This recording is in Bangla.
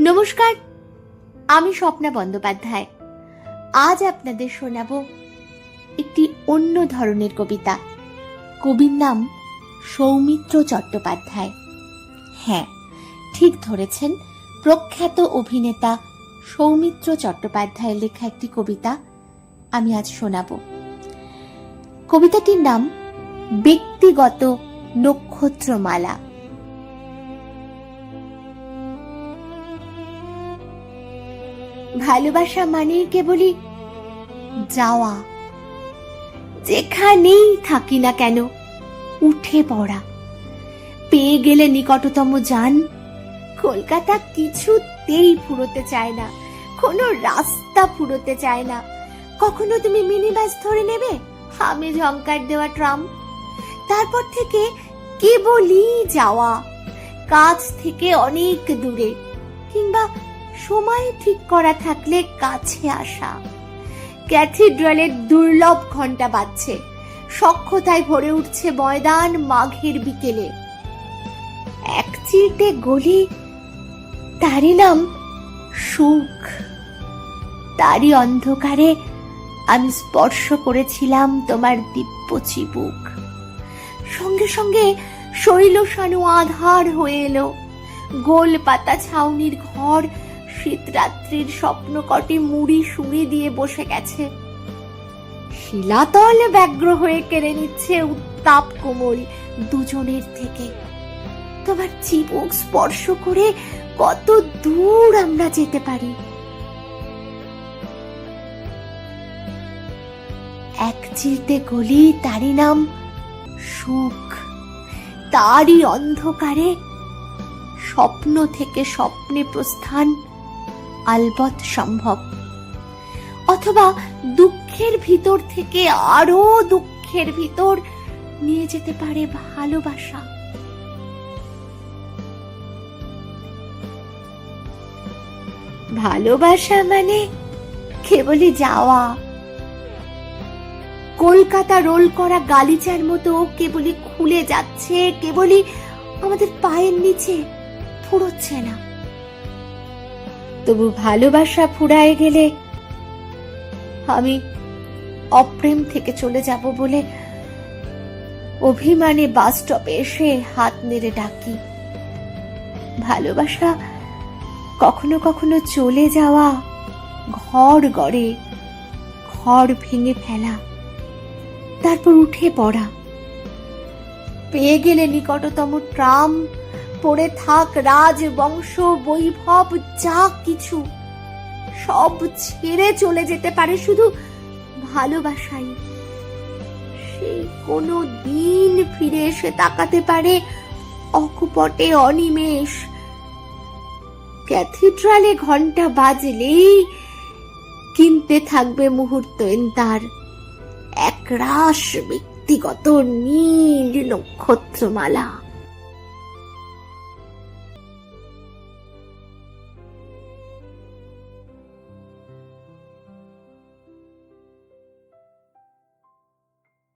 নমস্কার, আমি স্বপ্না বন্দ্যোপাধ্যায়। আজ আপনাদের শোনাব একটি অন্য ধরনের কবিতা। কবির নাম সৌমিত্র চট্টোপাধ্যায়। হ্যাঁ ঠিক ধরেছেন, প্রখ্যাত অভিনেতা সৌমিত্র চট্টোপাধ্যায়ের লেখা একটি কবিতা আমি আজ শোনাব। কবিতাটির নাম ব্যক্তিগত নক্ষত্রমালা। ভালোবাসা মানেই কেবলই যাওয়া। যেখানেই থাকি না কেন, উঠে পড়া। পেয়ে গেলে নিকটতম যান। কলকাতা কিছুতেই ফুরোতে চায় না, কোনো রাস্তা ফুরোতে চায় না। কখনো তুমি মিনি বাস ধরে নেবে? আমি ঝঙ্কার দেওয়া ট্রাম। তারপর থেকে কেবলই যাওয়া। কাছ থেকে অনেক দূরে। কিংবা সময় ঠিক করা থাকলে কাছে আসা। ক্যাথিড্রালের দুর্লভ ঘণ্টা বাজছে। সক্ষতায় ভরে উঠছে ময়দান মাঘের বিকেলে। এক চিলটে গলি, তারই নাম সুখ। তারই অন্ধকারে আমি স্পর্শ করেছিলাম তোমার দিব্য চিবুক। সঙ্গে সঙ্গে শৈল শানু আধার হয়ে এলো। গোল পাতা ছাউনির ঘর শীতরাত্রির স্বপ্ন কটি মুড়ি সুড়ি দিয়ে বসে গেছে। শিলাতল ব্যগ্র হয়ে কেড়ে নিচ্ছে উত্তাপ কোমল দুজনের থেকে। তোমার চিবুক স্পর্শ করে কত দূর আমরা যেতে পারি। এক চিলতে গলি তারই নাম সুখ। তারই অন্ধকারে স্বপ্ন থেকে স্বপ্নে প্রস্থান। আলবৎ সম্ভব। অথবা দুঃখের ভিতর থেকে আরও দুঃখের ভিতর নিয়ে যেতে পারে ভালোবাসা। ভালোবাসা মানে কেবলই যাওয়া। কলকাতা রোল করা গালিচার মতো কেবলই খুলে যাচ্ছে, কেবলই আমাদের পায়ের নিচে ফুরোচ্ছে না। তবু ভালোবাসা ফুরায় গেলে আমি অপ্রেম থেকে চলে যাব বলে অভিমানে বাস স্টপে এসে হাত নেড়ে ডাকি। ভালোবাসা কখনো কখনো চলে যাওয়া ঘর গড়ে, ঘর ভেঙে ফেলা, তারপর উঠে পড়া। পেয়ে গেলে নিকটতম ট্রাম পড়ে থাক রাজ বংশ বৈভব, যা কিছু। সব ছেড়ে চলে যেতে পারে শুধু ভালোবাসাই। সেই কোনো দিন ফিরে এসে তাকাতে পারে অকুপটে অনিমেষ। ক্যাথিড্রালে ঘণ্টা বাজলেই কিনতে থাকবে মুহূর্ত তার একরাশ ব্যক্তিগত নীল নক্ষত্রমালা।